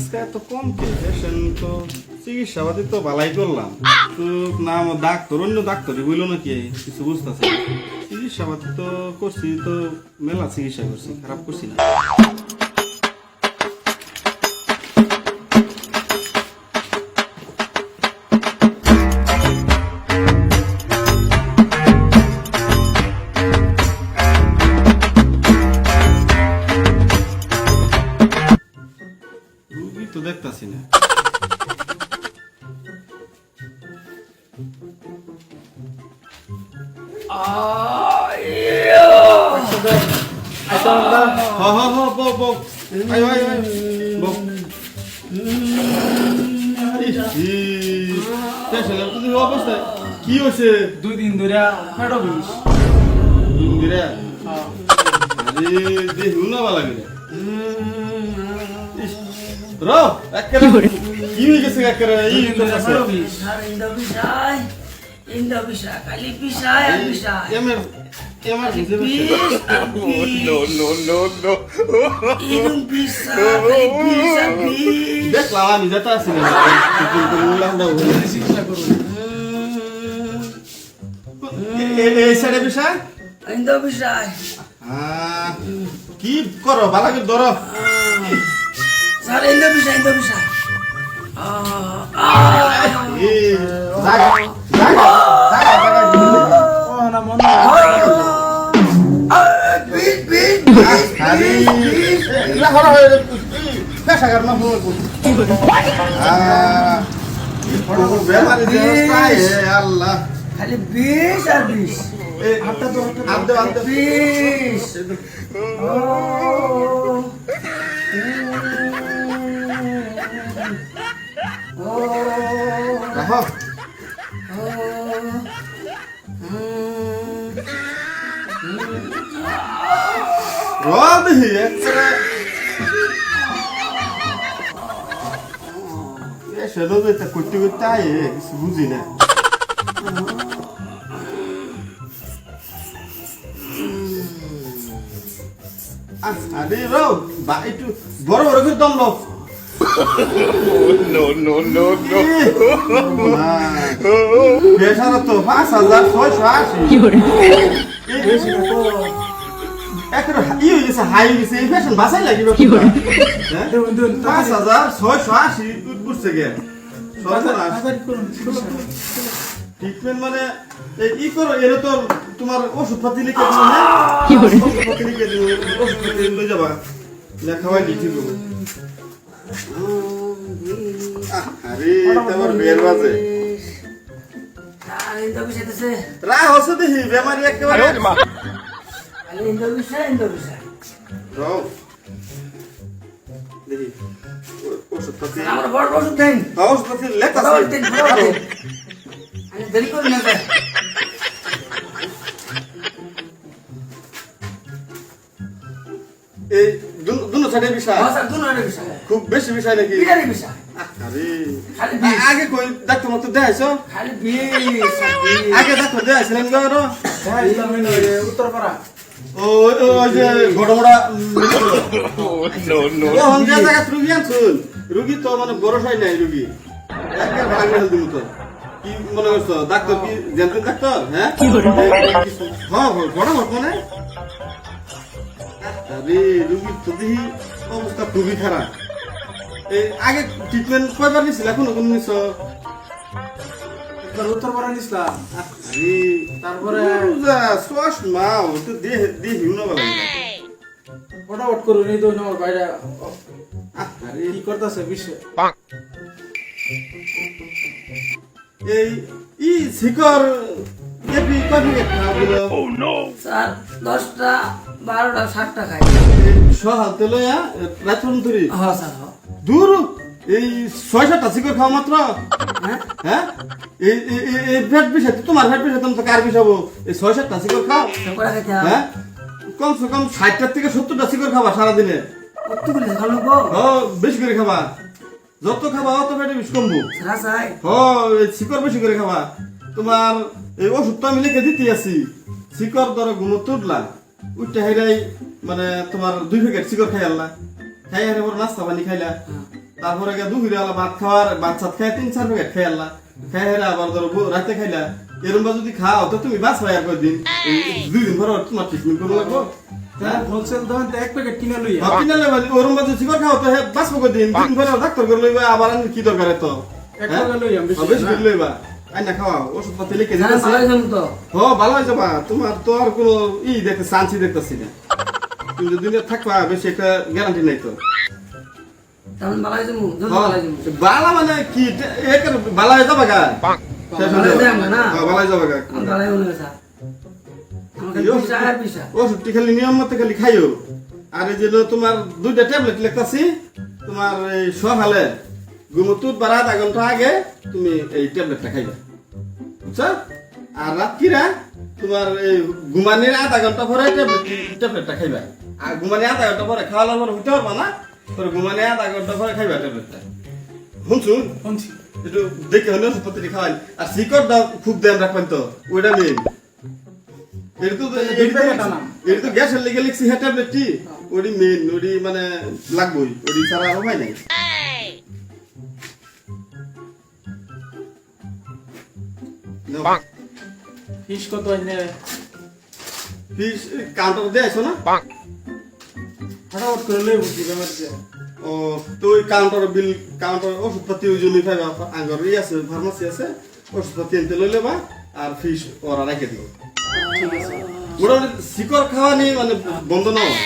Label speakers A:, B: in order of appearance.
A: আজকে এত কম কে পেশেন্ট তো চিকিৎসা পাতি তো ভালাই করলাম তো নাম ডাক্তার, অন্য ডাক্তারই বলল নাকি কিছু বুঝতেছে না। চিকিৎসা পাতি তো করছি, তো মেলা চিকিৎসা করছি, খারাপ করছি না তো দেখতাছি না হ হ হ বক বক আয় আয় আয় বক তুমি অবস্থায় কি হয়েছে
B: দুই দিন ধরে পেটো বিষ
A: ইন্দিরা আরে দেহ না ভালো লাগে র একেবারে কি হয়ে গেছে একেবারে? এই
B: বিষ
C: ইন্দো বিষয় ইন্দো বিষয় খালি বিষয় আর বিষয়।
A: এমএর এমআর দেখলাম আমি যেটা আছি না কিন্তু বললাম না।
B: চিকিৎসা করুন
A: এই সাইডে বিষয়?
C: ইন্দো বিষয়।
A: কি করো ভালো করে ধরো
C: স্যার ইন্দো বিষয় ইন্দো
A: এই, পেশাগার না এ আল্লাহ
C: খালি বিষ আর বিষ।
A: এই, হাত দাও, হাত দাও।
C: বিষ। ও।
A: দেখি, সেলো যে তা করতে করতে আয়, কিছু বুঝি না আরে রো বা একটু বড় বড় করে দম তো পাঁচ হাজার ছয়শো আশি হয়ে হয়ে হ্যাঁ? পাঁচ হাজার ছয়শো আশি উঠছে গে
B: করুন চিকিৎসা করুন।
A: ট্রিটমেন্ট মানে এই ই করো এর তো তোমার ওষুধ পাতি লিখে দিও না ওষুধ পাতি লিখে দিও ওষুধ পাতি লই যাবা লিখে দেবো আহ, আরে তোমার বের বাজে।
C: আর ইন্দো বিষয় আছে
A: রা হচ্ছে দেখি বেমারি একেবারে।
C: খালি ইন্দো বিষয় ইন্দো বিষয়
A: রও। দেখি ওষুধ পাতি
C: আমার বড় ওষুধ দেন।
A: হ্যাঁ, ওষুধ পাতি লেখা আছে।
C: বলতেন কথা বলতেন আমি দেরি করি না
A: এই দুনো সাইডে বিষয়।
C: হ্যাঁ স্যার দুনোরে বিষয়।
A: খুব বেশি বিষয় নাকি?
C: বিষয়।
A: আ- আগে কই ডাক্তার মতো দেখাইছো আগে ডাক্তার দেখাইছিলেন
B: হ্যাঁ উত্তরপাড়া।
A: রুগী তো মানে বড়সাই নাই রুগী। কি মনে করছ? ডাক্তার কি জেন্টুন ডাক্তার? হ্যাঁ? হ্যাঁ বড় ঘট মানে? আরে রুগী তো দেখি অবস্থা খুবই খারাপ। আগে ট্রিটমেন্ট কয়বার নিছিল? এখন কোন নিছ?
B: উত্তরপাড়া নিছিলাম তারপরে
A: তো দেহ না
B: ফটাফট করুন এই তো আমার বাইরে।
A: আরে।
B: কি করতেছে বিশ্বে?
A: এই ই শিকর এপি কবি খাবলো
C: স্যার দশটা বারোটা সাতটা খাই।
A: সহাল তেলয়া রাত্রন ধরি
C: হ্যাঁ স্যার হ্যাঁ।
A: দূর এই ছয় সাতটা শিকর খাওয়া মাত্র?
C: হ্যাঁ?
A: হ্যাঁ? এই, এই- ফ্যাট বিষয় তোমার ফ্যাট বিষয় তুমি তো কার বিষাবো এই ছয় সাতটা শিকর খাও? হ্যাঁ? কমসে কম ষাটটার থেকে সত্তরটা শিকর খাবা সারাদিনে? বেশি করে খাবা। যত খাবা অত পেটে বিষ কমবো। শিকড় বেশি করে খাবা। তোমার এই ওষুধটা আমি লিখে দিতে আছি। শিকড় ধরো ঘুমো তুটলা। উঠতে হাইরাই মানে তোমার দুই প্যাকেট শিকড় খাই আল্লাহ খাই হারে পর নাস্তা পানি খাইলা। তারপরে গিয়ে দুপুরে আলা ভাত খাওয়ার ভাত সাত খাই তিন চার প্যাকেট খাই আল্লাহ খাই হেরা আবার ধরো রাতে খাইলা। এরম বা যদি খাও তো তুমি বাঁচ পাই আর কয়দিন? দুই দিন পরে তোমার ট্রিটমেন্ট করব লাগবো। হ্যাঁ?
B: হোলসেল দোকান এক প্যাকেট কিনে লই
A: কিনা লেবা ওরম বাজে সিগার খাও তো হে বাঁচবো কয়দিন? দিন পরে ডাক্তার করে লইবা আবার কি দরকার তো
B: এক প্যাকেট লই বেশি
A: লইবা। আই না খাওয়া ওষুধ পাতি লিখে
C: হ্যাঁ ভালো
A: তোমার তো আর কোনো ই দেখতে চান্সই দেখতেছি না। যদি দুনিয়া থাকবা বেশি একটা গ্যারান্টি নাই তো। হ্যাঁ, বালা মানে কি? একের বালা হয়ে যাবা গা। হয়ে যাবে।
C: না?
A: যাবা গা।
C: স্যার।
A: ওষুধটি খালি নিয়ম মতো খালি খাইও। আর এই যে তোমার দুইটা ট্যাবলেট লিখতাছি তোমার এই সকালে ঘুমতুর বার আধা ঘণ্টা আগে তুমি এই ট্যাবলেটটা খাইবে। বুঝছ? আর রাত্রিরা তোমার এই ঘুমানির আধা ঘণ্টা পরে ট্যাবলেট ট্যাবলেটটা খাইবা। আর ঘুমানি আধা ঘণ্টা পরে খাওয়ানোর পরে হইতে পারবা না পরে ঘুমানি আধা ঘণ্টা পরে খাইবা ট্যাবলেটটা শুনছুন?
B: শুনছি।
A: একটু দেখে হলে ওষুধপত্রটি খাওয়াই। আর শিকড়টা খুব ধ্যান রাখবেন তো ওইটা মেন এটা তো। এটা তো গ্যাসের লেগে লিখছি হ্যাঁ ট্যাবলেটটি ওটি মেন ওটি মানে লাগবই ওটি ছাড়া আর উপায় নাই।
B: ফিস কত
A: ফিস কাউন্টার দিয়ে আছো না?
B: ফটাফট করে লই বুঝি বেমার যে
A: ও তো ওই কাউন্টার বিল কাউন্টার ওষুধপাতি ওই জন্যই পাইবা আঙ্গর ই আছে ফার্মাসি আছে ওষুধপাতি এনতে লই লেবা আর ফিস ওরা রেখে
B: দিব
A: ওটা শিকড় খাওয়া নিয়ে মানে বন্ধ না হয়।